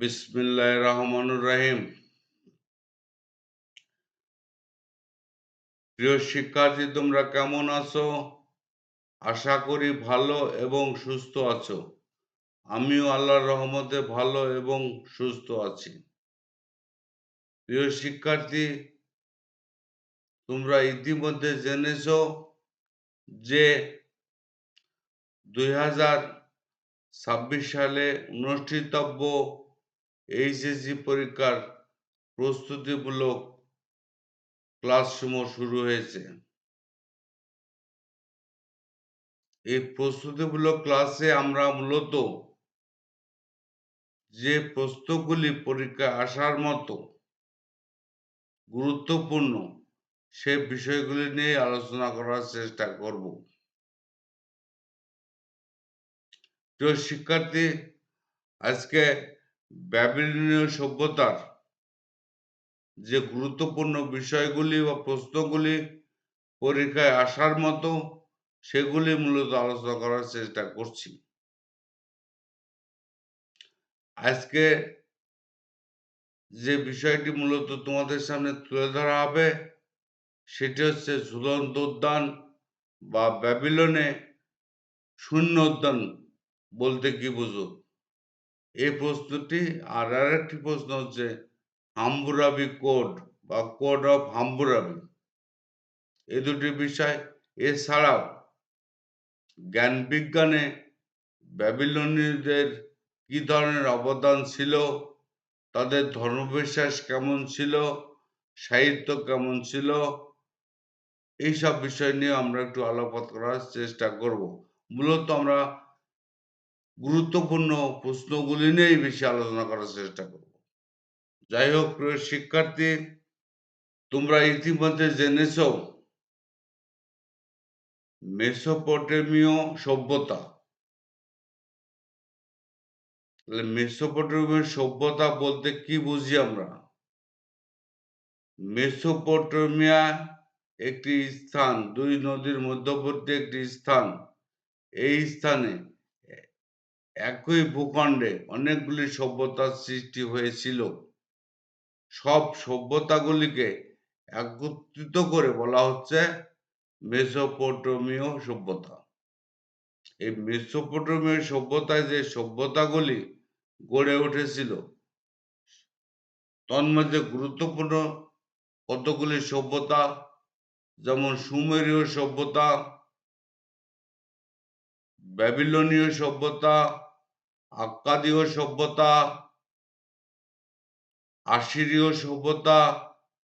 বিসমিল্লাহ রহমানুর রাহিম। প্রিয় শিক্ষার্থী, তোমরা কেমন আছো? আশা করি ভালো এবং সুস্থ আছো। আমিও আল্লাহর রহমতে ভালো এবং সুস্থ আছি। প্রিয় শিক্ষার্থী, তোমরা ইতিমধ্যে জেনেছ যে দুই হাজার ছাব্বিশ সালে অনুষ্ঠিতব্য এইচএসসি পরীক্ষার প্রস্তুতিমূলক ক্লাসসমূহ শুরু হয়েছে। এই প্রস্তুতিমূলক ক্লাসে আমরা মূলত যে প্রশ্নগুলি পরীক্ষায় আসার মতো গুরুত্বপূর্ণ সে বিষয়গুলি নিয়ে আলোচনা করার চেষ্টা করব। প্রিয় শিক্ষার্থী, আজকে ব্যাবিলনীয় সভ্যতার যে গুরুত্বপূর্ণ বিষয়গুলি বা প্রশ্নগুলি পরীক্ষায় আসার মতো সেগুলি মূলত আলোচনা করার চেষ্টা করছি। আজকে যে বিষয়টি মূলত তোমাদের সামনে তুলে ধরা হবে সেটি হচ্ছে ঝুলন্ত উদ্যান বা ব্যাবিলনে শূন্য উদ্যান বলতে কি বুঝো? এই প্রশ্নটি আর আরেকটি প্রশ্ন হচ্ছে, হাম্বুরাবি কোড বা কোড অফ হাম্বুরাবি এই দুটি বিষয়। এছাড়াও, জ্ঞান বিজ্ঞানে ব্যাবিলনীয়দের কি ধরনের অবদান ছিল? তাদের ধর্মবিশ্বাস কেমন ছিল? সাহিত্য কেমন ছিল? এইসব বিষয় নিয়ে আমরা একটু আলোকপাত করার চেষ্টা করব। মূলত আমরা গুরুত্বপূর্ণ প্রশ্নগুলি নিয়েই বেশি আলোচনা করার চেষ্টা করব। যাই হোক, প্রিয় শিক্ষার্থী, তোমরা ইতিমধ্যে জেনেছ মেসোপটেমীয় সভ্যতা। মেসোপটেমীয় সভ্যতা বলতে কি বুঝি আমরা? মেসোপটেমিয়া একটি স্থান, দুই নদীর মধ্যবর্তী একটি স্থান। এই স্থানে একই ভূখণ্ডে অনেকগুলি সভ্যতার সৃষ্টি হয়েছিল। সব সভ্যতাগুলিকে একত্রিত করে বলা হচ্ছে মেসোপটোমীয় সভ্যতা। এই মেসোপটোমীয় সভ্যতায় যে সভ্যতাগুলি গড়ে উঠেছিল তন্মধ্যে গুরুত্বপূর্ণ কতগুলি সভ্যতা? যেমন সুমেরীয় সভ্যতা ব্যাবিলনীয় সভ্যতা, আক্কাদীয় সভ্যতা, আশিরীয় সভ্যতা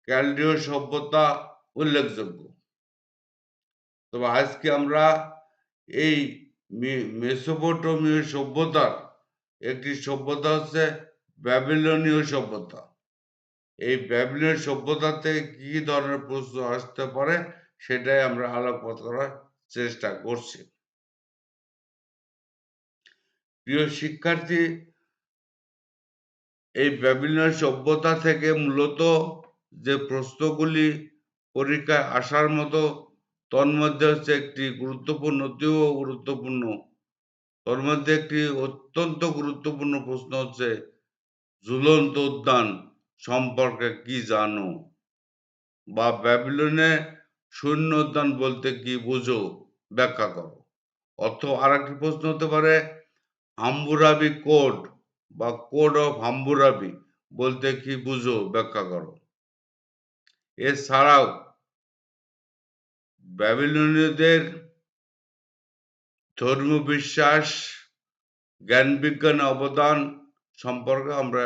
ক্যালডীয় সভ্যতা উল্লেখযোগ্য। তবে আজকে আমরা এই মেসোপটোমীয় সভ্যতার একটি সভ্যতা হচ্ছে ব্যাবিলনীয় সভ্যতা। এই ব্যাবিলনীয় সভ্যতা থেকে কি ধরনের প্রশ্ন আসতে পারে সেটাই আমরা আলোকপাত করার চেষ্টা করছি। প্রিয় শিক্ষার্থী, এই ব্যাবিলনীয় সভ্যতা থেকে মূলত যে প্রশ্নগুলি পরীক্ষায় আসার মতো তন্মধ্যে হচ্ছে একটি গুরুত্বপূর্ণ, অতীব গুরুত্বপূর্ণ, তোর মধ্যে একটি অত্যন্ত গুরুত্বপূর্ণ প্রশ্ন হচ্ছে, ঝুলন্ত উদ্যান সম্পর্কে কি জানো? বা ব্যাবিলনে শূন্য উদ্যান বলতে কি বোঝো? ব্যাখ্যা করো। অর্থ আর একটি প্রশ্ন হতে পারে হাম্বুরাবি কোড বা কোড অফ হাম্বুরাবি বলতে কি বুঝো? ব্যাখ্যা করো। এছাড়াও, ব্যাবিলনীয়দের ধর্মীয় বিশ্বাস, জ্ঞান বিজ্ঞান অবদান সম্পর্কে আমরা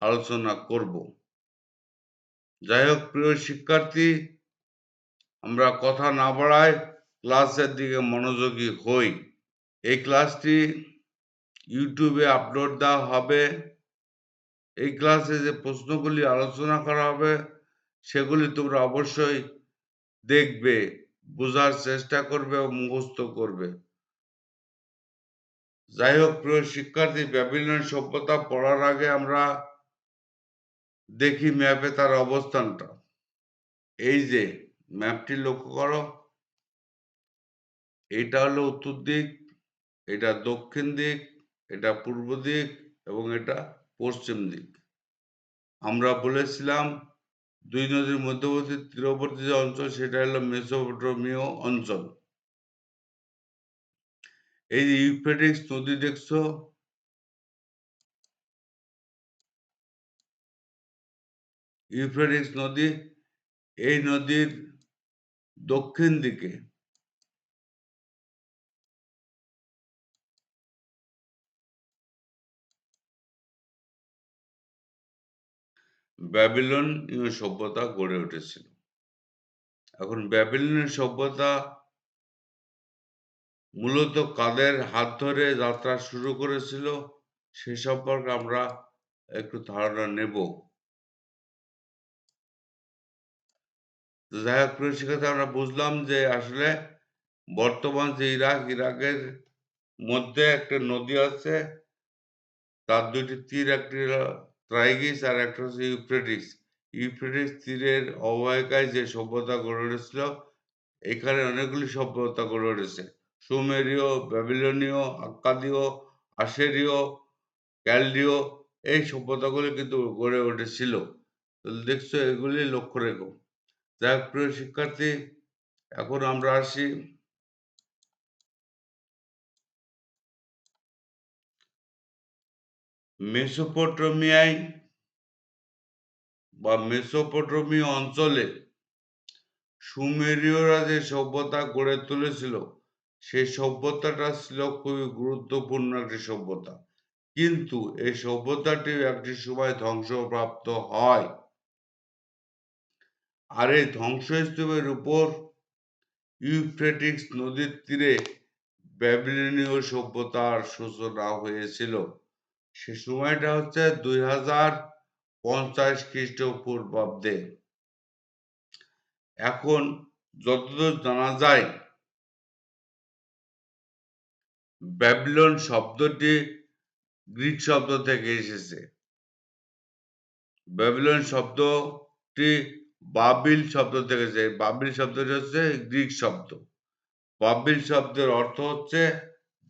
আলোচনা করব। যাই হোক, প্রিয় শিক্ষার্থী, আমরা কথা না বাড়াই ক্লাসের দিকে মনোযোগী হই। এই ক্লাসটি ইউটিউবে আপলোড দেওয়া হবে। এই ক্লাসে যে প্রশ্নগুলি আলোচনা করা হবে, সেগুলি তোমরা অবশ্যই দেখবে, বোঝার চেষ্টা করবে ও মুখস্থ করবে। যাই হোক, প্রিয় শিক্ষার্থী ব্যাবিলন সভ্যতা পড়ার আগে আমরা দেখি ম্যাপে তার অবস্থানটা। এই যে ম্যাপটি লক্ষ্য করো। এটা হলো উত্তর দিক। এটা দক্ষিণ দিক, এটা পূর্ব দিক এবং এটা পশ্চিম দিক। আমরা বলেছিলাম দুই নদীর মধ্যবর্তী তীরবর্তী যে অঞ্চল, সেটা হলো মেসোপটেমীয় অঞ্চল। এই যে ইউফ্রেটিস নদী দেখছ? ইউফ্রেটিস নদী, এই নদীর দক্ষিণ দিকে ব্যাবিলনীয় সভ্যতা গড়ে উঠেছিল। এখন ব্যাবিলনের সভ্যতা মূলত কাদের হাত ধরে যাত্রা শুরু করেছিল, সে সম্পর্কে আমরা একটু ধারণা নেব। যাই হোক শিক্ষার্থী, আমরা বুঝলাম যে আসলে বর্তমান যে ইরাক, ইরাকের মধ্যে একটা নদী আছে, তার দুটি তীর, একটি ত্রাইগিস আর একটা হচ্ছে ইউফ্রেটিস ইউফ্রেটিস তীরের অববাহিকায় যে সভ্যতা গড়ে উঠেছিল, এখানে অনেকগুলি সভ্যতা গড়ে উঠেছে। সুমেরীয়, ব্যাবিলনীয়, আক্কাদীয় আশেরীয় ক্যালডীয়, এই সভ্যতাগুলি কিন্তু গড়ে উঠেছিল। দেখছ এগুলি লক্ষ্য রেখো। যাই প্রিয় শিক্ষার্থী, এখন আমরা আসি মেসোপটেমিয়ায় বা মেসোপটেমীয় অঞ্চলে সুমেরীয়রা যে সভ্যতা গড়ে তুলেছিল সেই সভ্যতাটা ছিল খুবই গুরুত্বপূর্ণ একটি সভ্যতা। কিন্তু এই সভ্যতাটি একটি সময় ধ্বংসপ্রাপ্ত হয়। আর এই ধ্বংসস্তূপের উপর ইউফ্রেটিক্স নদীর তীরে ব্যাবিলনীয় সভ্যতার সূচনা হয়েছিল। সে সময়টা হচ্ছে দুই হাজার পঞ্চাশ খ্রিস্টপূর্বাব্দে। এখন যতদূর জানা যায়, ব্যাবিলন শব্দটি গ্রিক শব্দ থেকে এসেছে। ব্যাবিলন শব্দটি বাবিল শব্দ থেকে এসেছে। বাবিল শব্দটি হচ্ছে গ্রিক শব্দ। বাবিল শব্দের অর্থ হচ্ছে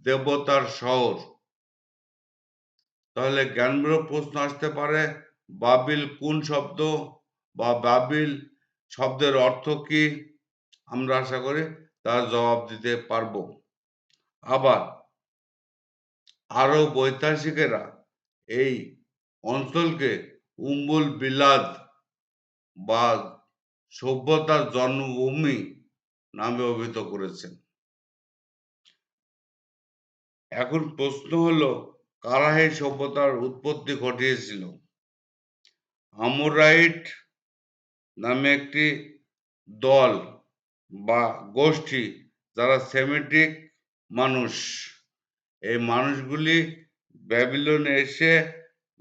দেবতার শহর। তাহলে জ্ঞানমূলক প্রশ্ন আসতে পারে, বাবিল কোন শব্দ বা বাবিল শব্দের অর্থ কি? আমরা আশা করি তার জবাব দিতে পারব। আবার আরও ঐতিহাসিকেরা এই অঞ্চলকে উম্বুল বিলাদ বা সভ্যতার জন্মভূমি নামে অভিহিত করেছেন। এখন প্রশ্ন হলো কারা এই সভ্যতার উৎপত্তি ঘটিয়েছিল। আমোরাইট নামে একটি দল বা গোষ্ঠী যারা সেমেটিক মানুষ। এই মানুষগুলি ব্যাবিলনে এসে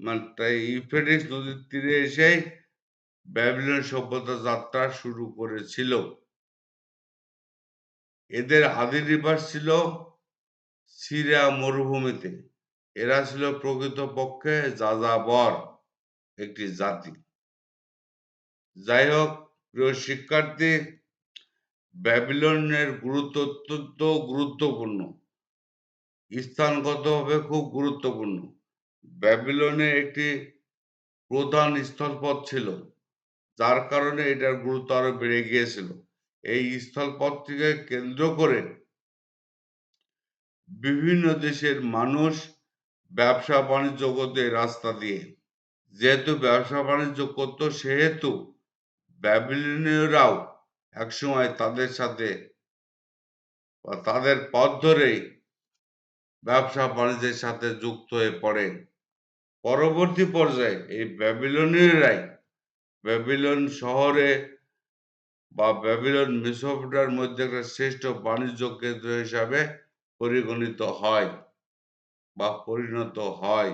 মানে ইউফ্রেটিস নদীর তীরে এসেই ব্যাবিলন সভ্যতা যাত্রা শুরু করেছিল। এদের আদি নিবাস ছিল সিরিয়া মরুভূমিতে। এরা ছিল প্রকৃতপক্ষে যাযাবর একটি জাতি। যাই হোক প্রিয় শিক্ষার্থী, ব্যাবিলনের গুরুত্ব অত্যন্ত গুরুত্বপূর্ণ। স্থানগতভাবে খুব গুরুত্বপূর্ণ। ব্যাবিলনে একটি প্রধান স্থলপথ ছিল, যার কারণে এটার গুরুত্ব আরও বেড়ে গিয়েছিল। এই স্থলপথটিকে কেন্দ্র করে বিভিন্ন দেশের মানুষ ব্যবসা বাণিজ্য করতে রাস্তা দিয়ে। যেহেতু ব্যবসা বাণিজ্য করতো, সেহেতু ব্যাবিলনীয়রাও একসময় তাদের সাথে বা তাদের পথ ধরেই ব্যবসা বাণিজ্যের সাথে যুক্ত হয়ে পড়ে। পরবর্তী পর্যায়ে এই ব্যাবিলনীয়রাই ব্যাবিলন শহরে বা ব্যাবিলন মেসোপটার মধ্যে একটা শ্রেষ্ঠ বাণিজ্য কেন্দ্র হিসাবে পরিগণিত হয়। বা পরিণত হয়।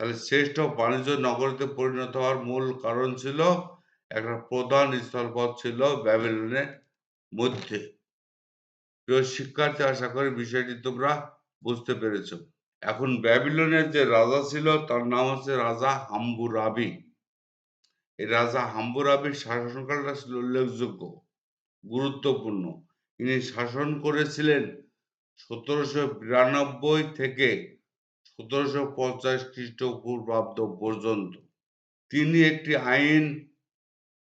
তাহলে শ্রেষ্ঠ বাণিজ্য নগরীতে পরিণত হওয়ার মূল কারণ ছিল একটা প্রধান স্থলপথ ছিল ব্যাবিলনের মধ্যে। প্রিয় শিক্ষার্থী, আশা করি বিষয়টি তোমরা বুঝতে পেরেছ। এখন ব্যাবিলনের যে রাজা ছিল, তার নাম হচ্ছে রাজা হাম্বুরাবি। এই রাজা হাম্বুরাবির শাসনকালটা ছিল উল্লেখযোগ্য, গুরুত্বপূর্ণ। তিনি শাসন করেছিলেন সতেরোশো বিরানব্বই থেকে সতেরোশো পঞ্চাশ খ্রিস্টপূর্বাব্দ পর্যন্ত তিনি একটি আইন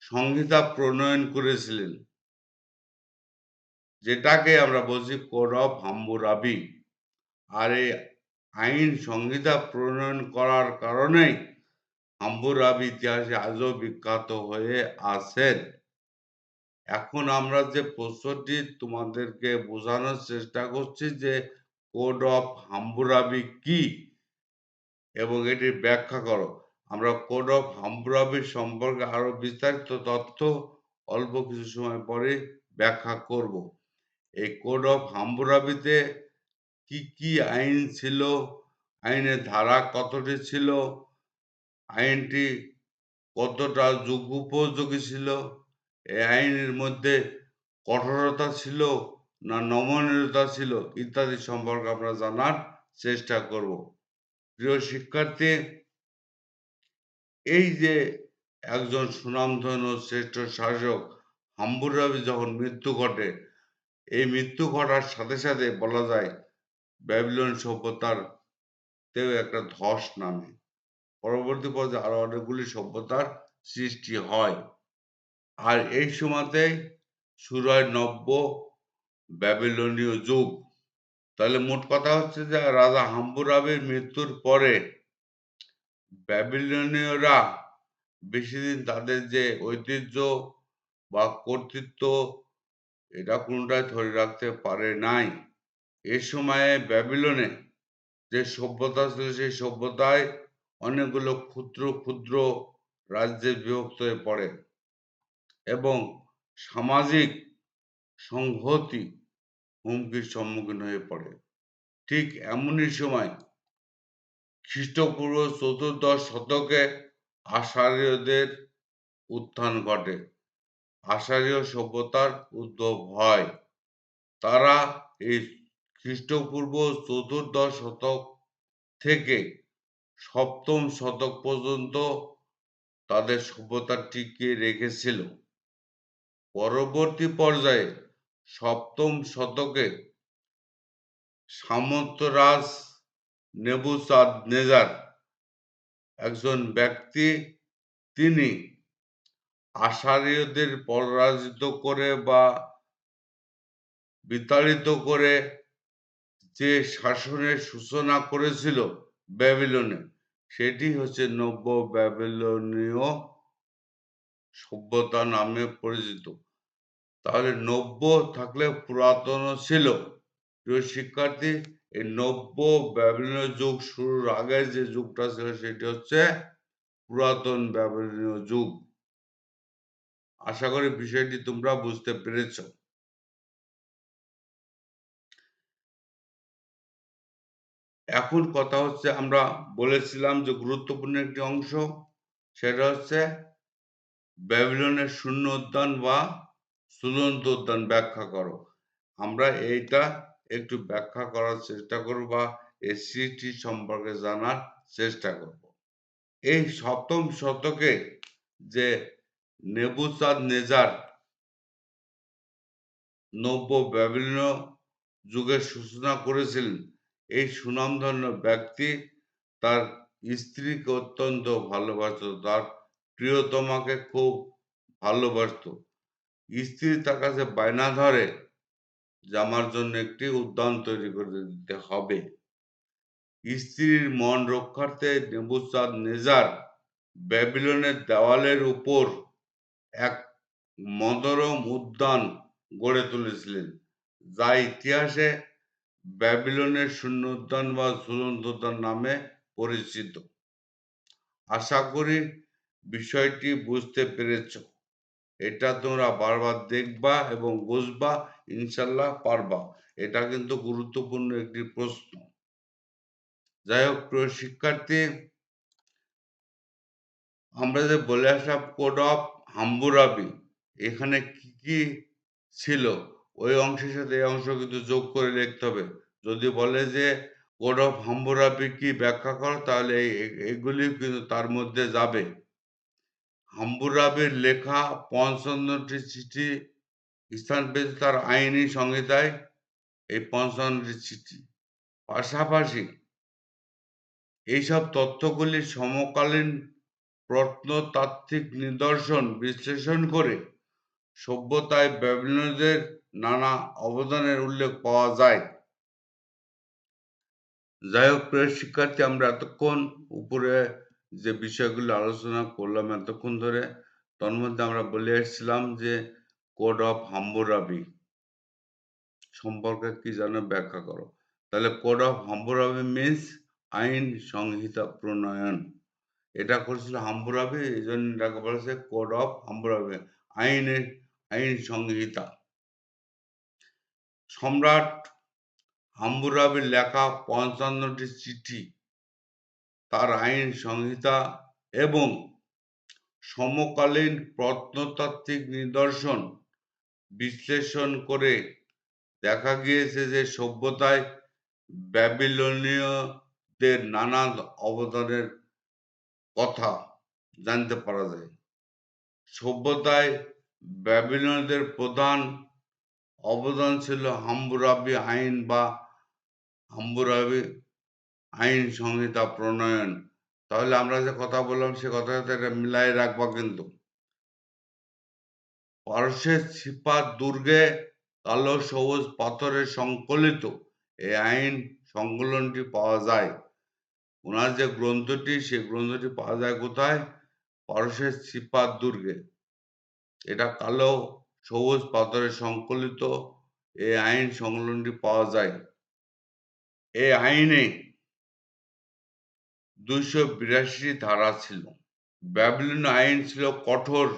সংহিতা প্রণয়ন করেছিলেন, যেটাকে আমরা বলছি কোড অফ হাম্বুরাবি। আর এই আইন সংহিতা প্রণয়ন করার কারণেই হাম্বুরাবি ইতিহাসে আজও বিখ্যাত হয়ে আছেন। এখন আমরা যে প্রশ্নটি তোমাদেরকে বোঝানোর চেষ্টা করছি যে কোড অফ হাম্বুরাবি কি এবং এটির ব্যাখ্যা করো। আমরা কোড অফ হাম্বুরাবি সম্পর্কে আরও বিস্তারিত তথ্য অল্প কিছু সময় পরে ব্যাখ্যা করব। এই কোড অফ হাম্বুরাবিতে কি কি আইন ছিল? আইনের ধারা কতটি ছিল? আইনটি কতটা যোগ উপযোগী ছিল? এই আইনের মধ্যে কঠোরতা ছিল না নমনীয়তা ছিল ইত্যাদি সম্পর্কে আমরা জানার চেষ্টা করব। প্রিয় শিক্ষার্থী, এই যে একজন সুনামধন্য শ্রেষ্ঠ শাসক হাম্বুরাবি যখন মৃত্যু ঘটে, এই মৃত্যু ঘটার সাথে সাথে বলা যায় ব্যাবিলন সভ্যতার তেও একটা ধস নামে। পরবর্তী পর্যায়ে আরও অনেকগুলি সভ্যতার সৃষ্টি হয়। আর এই সময়তে শুরু হয় নব্য ব্যাবিলনীয় যুগ। তাহলে মোট কথা হচ্ছে যে, রাজা হাম্বুরাবির মৃত্যুর পরে ব্যাবিলনীয়রা বেশি দিন তাদের যে ঐতিহ্য বা কর্তৃত্ব, এটা কোনটাই ধরে রাখতে পারে নাই। এ সময়ে ব্যাবিলনে যে সভ্যতা ছিল, সেই সভ্যতায় অনেকগুলো ক্ষুদ্র ক্ষুদ্র রাজ্যে বিভক্ত হয়ে পড়ে। এবং সামাজিক সংহতি হুমকির সম্মুখীন হয়ে পড়ে। ঠিক এমনই সময় খ্রিস্টপূর্ব চতুর্দশ শতকে আষাঢ়ীয়দের উত্থান ঘটে। আষাঢ়ীয় সভ্যতার উদ্ভব হয়। তারা এই খ্রিস্টপূর্ব চতুর্দশ শতক থেকে সপ্তম শতক পর্যন্ত তাদের সভ্যতা টিকিয়ে রেখেছিল। পরবর্তী পর্যায়ে সপ্তম শতকে সামন্তরাজ নেবুচাঁদ নেজার একজন ব্যক্তি, তিনি আষাঢ়ীয়দের পরাজিত করে বা বিতাড়িত করে যে শাসনের সূচনা করেছিল ব্যাবিলনে, সেটি হচ্ছে নব্য ব্যাবিলনীয় সভ্যতা নামে পরিচিত। তাহলে নব্য থাকলে পুরাতন ছিল। প্রিয় শিক্ষার্থী, এই নব্য ব্যাবিলনীয় যুগ শুরুর আগে যে যুগটা ছিল সেটি হচ্ছে পুরাতন ব্যাবিলনীয় যুগ। আশা করি বিষয়টি তোমরা বুঝতে পেরেছ। এখন কথা হচ্ছে আমরা বলেছিলাম যে গুরুত্বপূর্ণ একটি অংশ, সেটা হচ্ছে ব্যাবিলনের শূন্য উদ্যান বা সুলন্ত উদ্যান ব্যাখ্যা করো। আমরা এইটা একটু ব্যাখ্যা করার চেষ্টা করব বা এই সৃষ্টি সম্পর্কে জানার চেষ্টা করব। এই সপ্তম শতকে যে নেবুচাঁদ নেজার নব্য ব্যাবিলনীয় যুগের সূচনা করেছিলেন, এই সুনামধন্য ব্যক্তি তার স্ত্রীকে অত্যন্ত ভালোবাসত। তার প্রিয়তমাকে খুব ভালোবাসত। স্ত্রী তার কাছে বায়না ধরে যে, আমার জন্য একটি উদ্যান তৈরি করে দিতে হবে। স্ত্রীর মন রক্ষার্থে নেবুচাঁদ নেজার ব্যাবিলনের দেওয়ালের উপর এক মনোরম উদ্যান গড়ে তুলেছিলেন, যা ইতিহাসে ব্যাবিলনের শূন্য উদ্যান বা উদ্যান নামে পরিচিত। আশা করি বিষয়টি বুঝতে পেরেছ। এটা তোমরা বারবার দেখবা এবং বুঝবা ইনশাল্লাহ পারবা। এটা কিন্তু গুরুত্বপূর্ণ একটি প্রশ্ন। যাই হোক প্রিয় শিক্ষার্থী, আমরা যে বলে আসা কোড অফ হাম্বুরাবি এখানে কি কি ছিল? ওই অংশের সাথে এই অংশ কিন্তু যোগ করে লিখতে হবে। যদি বলে যে কোড অফ হাম্বুরাবি কি ব্যাখ্যা করো, তাহলে এগুলি কিন্তু তার মধ্যে যাবে। হাম্বুরাবির লেখা পঞ্চান্নটি চিঠি স্থান পেয়েছে তার আইনি সংহিতায় এই পঞ্চান্নটি চিঠি। পাশাপাশি এইসব তথ্যগুলি সমকালীন প্রত্নতাত্ত্বিক নিদর্শন বিশ্লেষণ করে সভ্যতায় ব্যাবিলনীয়দের নানা অবদানের উল্লেখ পাওয়া যায়। যাই হোক, প্রিয় শিক্ষার্থী, আমরা এতক্ষণ উপরে যে বিষয়গুলো আলোচনা করলাম এতক্ষণ ধরে তার মধ্যে আমরা বলে এসেছিলাম যে কোড অফ হাম্বুরাবি সম্পর্কে কি জানো ব্যাখ্যা করো। তাহলে কোড অফ হাম্বুরাবি মিন্স আইন সংহিতা প্রণয়ন। এটা করেছিল হাম্বুরাবি, এই জন্য এটাকে বলেছে কোড অফ হাম্বুরাবি, আইনের, আইন সংহিতা। সম্রাট হাম্বুরাবির লেখা পঞ্চান্নটি চিঠি তার আইন সংহিতা এবং সমকালীন প্রত্নতাত্ত্বিক নিদর্শন বিশ্লেষণ করে দেখা গিয়েছে যে সভ্যতায় ব্যাবিলনীয়দের নানা অবদানের কথা জানতে পারা যায়। সভ্যতায় ব্যাবিলনীয়দের প্রধান অবদান ছিল হাম্বুরাবি আইন বা হাম্বুরাবি আইন সংহিতা, প্রণয়ন, তাহলে আমরা যে কথা বললাম, সে এটা মিলাই রাখবা কিন্তু। পারস্যের সিপাত দুর্গে কালো সবুজ পাথরে সংকলিত এই আইন সংকলনটি পাওয়া যায়। ওনার যে গ্রন্থটি সেই গ্রন্থটি পাওয়া যায় কোথায়? পারস্যের সিপাত দুর্গে। এটা কালো সবুজ পাথরে সংকলিত এই আইন সংকলনটি পাওয়া যায়। এই আইনে দুইশো বিরাশি ধারা ছিল। ব্যাবিলন আইন ছিল কঠোর,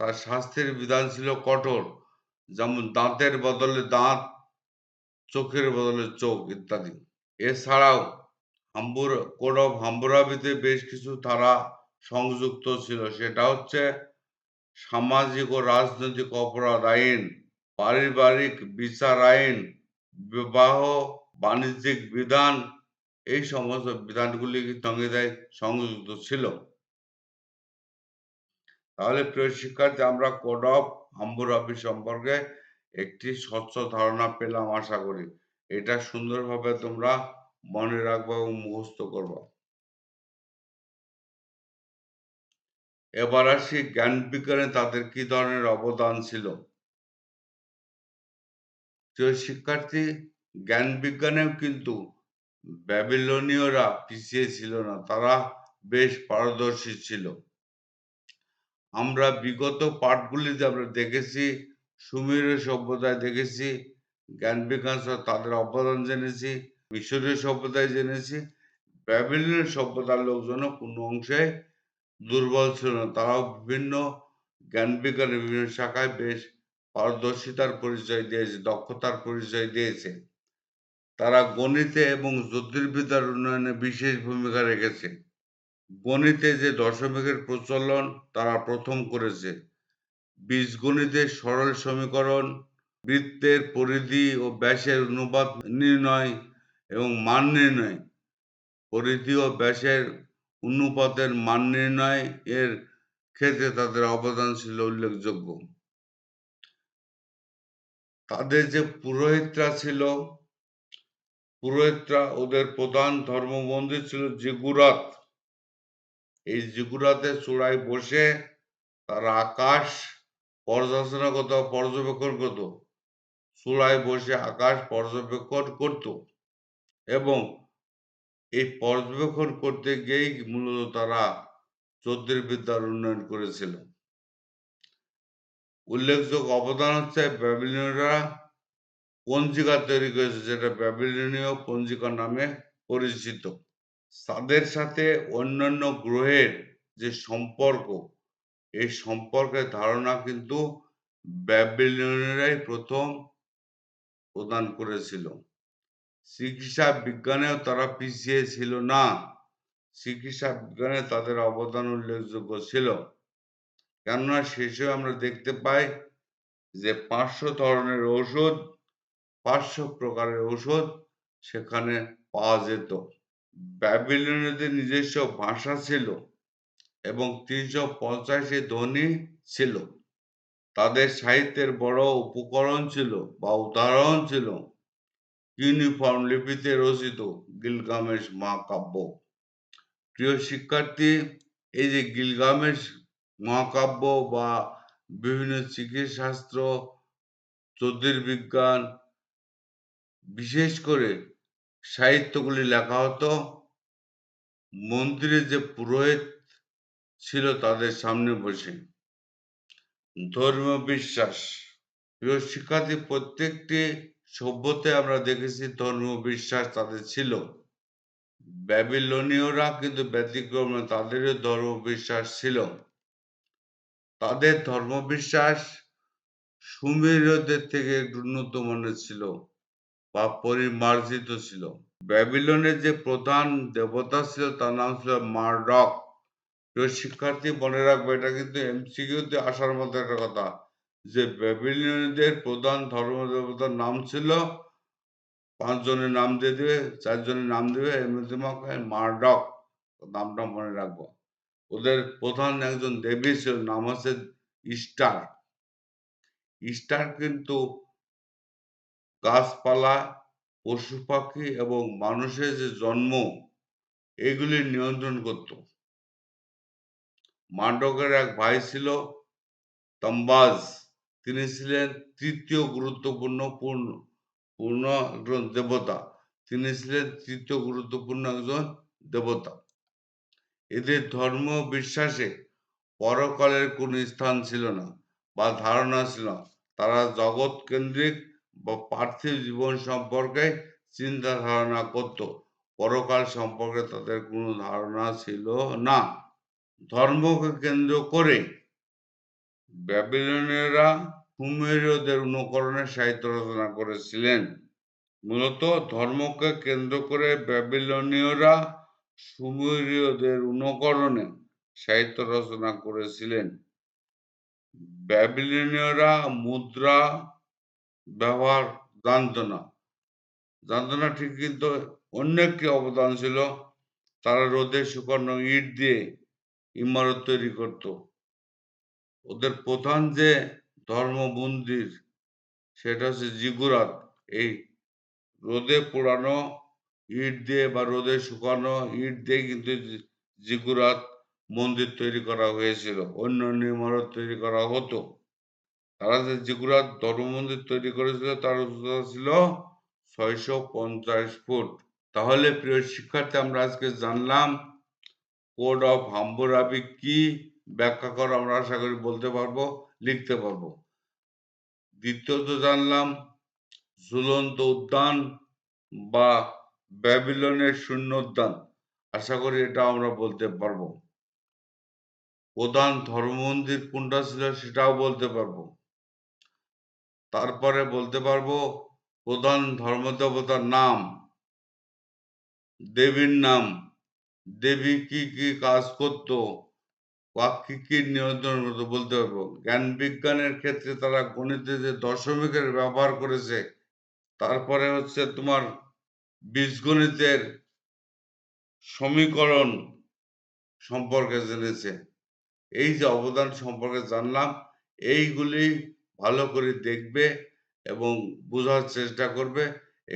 তার শাস্তির বিধান ছিল কঠোর, যেমন দাঁতের বদলে দাঁত, চোখের বদলে চোখ ইত্যাদি। এছাড়াও হাম্বুর, কোড অফ হাম্বুরাবিতে বেশ কিছু ধারা সংযুক্ত ছিল। সেটা হচ্ছে সামাজিক ও রাজনৈতিক অপরাধ আইন, পারিবারিক বিচার আইন, বিবাহ, বাণিজ্যিক বিধান এই সমস্ত বিধানগুলি সংহিতায় সংযুক্ত ছিল। তাহলে প্রিয় শিক্ষার্থী, আমরা কোড অফ হাম্বুরাবি সম্পর্কে একটি স্বচ্ছ ধারণা পেলাম আশা করি। এটা সুন্দরভাবে তোমরা মনে রাখবা এবং মুখস্থ করবা। এবার আসি জ্ঞান বিজ্ঞানে তাদের কি ধরনের অবদান ছিল? শিক্ষার্থী, জ্ঞান বিজ্ঞানেও কিন্তু ব্যাবিলনীয়রা পিছিয়ে ছিল না, তারা বেশ পারদর্শী ছিল। আমরা বিগত পাঠগুলিতে আমরা দেখেছি, সুমেরীয় সভ্যতায় দেখেছি জ্ঞান বিজ্ঞান তাদের অবদান জেনেছি, মিশরীয় সভ্যতায় জেনেছি। ব্যাবিলনীয় সভ্যতার লোকজনও কোনো অংশে দুর্বল ছিল না, তারাও বিভিন্ন জ্ঞান বিজ্ঞানের বিভিন্ন শাখায় বেশ পারদর্শিতার পরিচয় দিয়েছে, দক্ষতার পরিচয় দিয়েছে। তারা গণিতে এবং জ্যোতির্বিদ্যার উন্নয়নে বিশেষ ভূমিকা রেখেছে। গণিতে যে দশমিকের প্রচলন, তারা প্রথম করেছে। বীজগণিতের সরল সমীকরণ, বৃত্তের পরিধি ও ব্যাসের অনুপাত নির্ণয় এবং মান নির্ণয়। পরিধি ও ব্যাসের অনুপাতের মান নির্ণয় এর ক্ষেত্রে তাদের অবদান ছিল উল্লেখযোগ্য। তাদের যে পুরোহিতরা ছিল পুরোহিতরা ওদের প্রধান ধর্ম মন্দির ছিল জিগুরাত। এই জিগুরাতে চূড়ায় বসে তারা আকাশ পর্যালোচনা করত, পর্যবেক্ষণ করত। চূড়ায় বসে আকাশ পর্যবেক্ষণ করত এবং এই পর্যবেক্ষণ করতে গিয়েই মূলত তারা জ্যোতির্বিদ্যার উন্নয়ন করেছিল। উল্লেখযোগ্য অবদান হচ্ছে ব্যাবিলনীয়রা পঞ্জিকা তৈরি করেছে, যেটা ব্যাবিলনীয় পঞ্জিকা নামে পরিচিত। তাদের সাথে অন্যান্য গ্রহের যে সম্পর্ক, এই সম্পর্কের ধারণা কিন্তু ব্যাবিলনীয়রাই প্রথম প্রদান করেছিল। চিকিৎসা বিজ্ঞানেও তারা পিছিয়ে ছিল না। চিকিৎসা বিজ্ঞানে তাদের অবদান উল্লেখযোগ্য ছিল। কেননা শেষে আমরা দেখতে পাই যে পাঁচশো ধরনের ঔষধ পাঁচশো প্রকারের ঔষধ সেখানে পাওয়া যেত। ব্যাবিলনীয়দের নিজস্ব ভাষা ছিল এবং তিনশো পঞ্চাশে ধ্বনি ছিল, তাদের সাহিত্যের বড় উপকরণ ছিল বা উদাহরণ ছিল ইউনিফর্ম লিপিতে রচিত গিলগামেশ মহাকাব্য। প্রিয় শিক্ষার্থী, এই যে গিলগামেশ মহাকাব্য বা বিভিন্ন চিকিৎসাশাস্ত্র, জ্যোতির্বিজ্ঞান বিশেষ করে সাহিত্যগুলি লেখা হতো। মন্দিরে যে পুরোহিত ছিল তাদের সামনে বসে। ধর্মীয় বিশ্বাস। প্রিয় শিক্ষার্থী, প্রত্যেকটি সভ্যতায় আমরা দেখেছি ধর্মীয় বিশ্বাস তাদের ছিল। ব্যাবিলনীয়রা কিন্তু ব্যতিক্রম তাদেরও ধর্ম বিশ্বাস ছিল। তাদের ধর্মবিশ্বাস সুমেরীয়দের থেকে একটু উন্নত মানের ছিল। বা পরিমার্জিত ছিল। ব্যাবিলনের যে প্রধান দেবতা ছিল তার নাম ছিল মারডক। প্রিয় শিক্ষার্থী, মনে রাখবে, এটা কিন্তু এমসিকিউতে আসার মতো একটা কথা যে ব্যাবিলনীয়দের প্রধান ধর্ম দেবতার নাম ছিল, পাঁচজনের নাম দিয়ে দেবে, চারজনের নাম দেবে মারডক। নামটা মনে রাখব। ওদের প্রধান একজন দেবী ছিল, নাম হচ্ছে ইস্টার। ইস্টার কিন্তু গাছপালা পশু পাখি এবং মানুষের যে জন্ম, এগুলি নিয়ন্ত্রণ করত। মান্ডকের এক ভাই ছিল, তম্বাজ। তিনি ছিলেন তৃতীয় গুরুত্বপূর্ণ পূর্ণ পূর্ণ একজন দেবতা। তিনি ছিলেন তৃতীয় গুরুত্বপূর্ণ একজন দেবতা। এদের ধর্ম বিশ্বাসে পরকালের কোনো স্থান ছিল না বা ধারণা ছিল না। তারা জগৎ কেন্দ্রিক বা পার্থিব জীবন সম্পর্কে চিন্তা ধারণা করত। পরকাল সম্পর্কে তাদের কোনো ধারণা ছিল না। ধর্মকে কেন্দ্র করে ব্যাবিলনীয়রা সুমেরীয়দের অনুকরণে সাহিত্য রচনা করেছিলেন। মূলত ধর্মকে কেন্দ্র করে ব্যাবিলনীয়রা সুমেরীয়দের অনুকরণে সাহিত্য রচনা করেছিলেন। ব্যাবিলনীয়রা মুদ্রা ব্যবহার জানত না জানত না ঠিক কিন্তু অন্য একটি অবদান ছিল? তারা রোদে শুকানো ইট দিয়ে ইমারত তৈরি করত। ওদের প্রধান যে ধর্ম মন্দির সেটা হচ্ছে জিগুরাত। এই রোদে পোড়ানো ইট দিয়ে বা রোদে শুকানো ইট দিয়ে কিন্তু জিগুরাত মন্দির তৈরি করা হয়েছিল। অন্য অন্য ইমারত তৈরি করা হতো। তারা যে জিগুরাত ধর্ম মন্দির তৈরি করেছিল, তার উচ্চতা ছিল ছয়শো পঞ্চাশ ফুট। তাহলে প্রিয় শিক্ষার্থী, আমরা আজকে জানলাম কোড অফ হাম্বুরাবি কি? ব্যাখ্যা করো, আমরা আশা করি বলতে পারব, লিখতে পারব। দ্বিতীয়ত জানলাম ঝুলন্ত উদ্যান বা ব্যাবিলনের শূন্য উদ্যান আশা করি এটা আমরা বলতে পারব। প্রধান ধর্মমন্দির কোনটা ছিল সেটাও বলতে পারব। তারপরে বলতে পারব, প্রধান ধর্মদেবতার নাম। দেবীর নাম। দেবী কি কি কাজ করত, বা কি কি নিয়ন্ত্রণ করতো বলতে পারব। জ্ঞান বিজ্ঞানের ক্ষেত্রে তারা গণিতে যে দশমিকের ব্যবহার করেছে, তারপরে হচ্ছে তোমার বীজগণিতের সমীকরণ সম্পর্কে জেনেছে। এই যে অবদান সম্পর্কে জানলাম, এইগুলি ভালো করে দেখবে এবং বোঝার চেষ্টা করবে।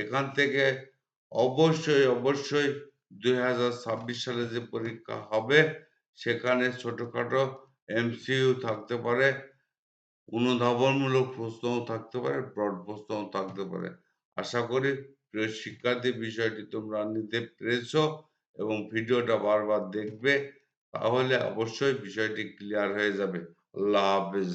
এখান থেকে অবশ্যই অবশ্যই দুই হাজার ছাব্বিশ সালে যে পরীক্ষা হবে, সেখানে ছোটোখাটো এমসিইউ থাকতে পারে, অনুধাবনমূলক প্রশ্নও থাকতে পারে ব্রড প্রশ্নও থাকতে পারে। আশা করি প্রিয় শিক্ষার্থী, বিষয়টি তোমরা নিতে পেরেছ এবং ভিডিওটা বারবার দেখবে, তাহলে অবশ্যই বিষয়টি ক্লিয়ার হয়ে যাবে। আল্লাহ হাফেজ।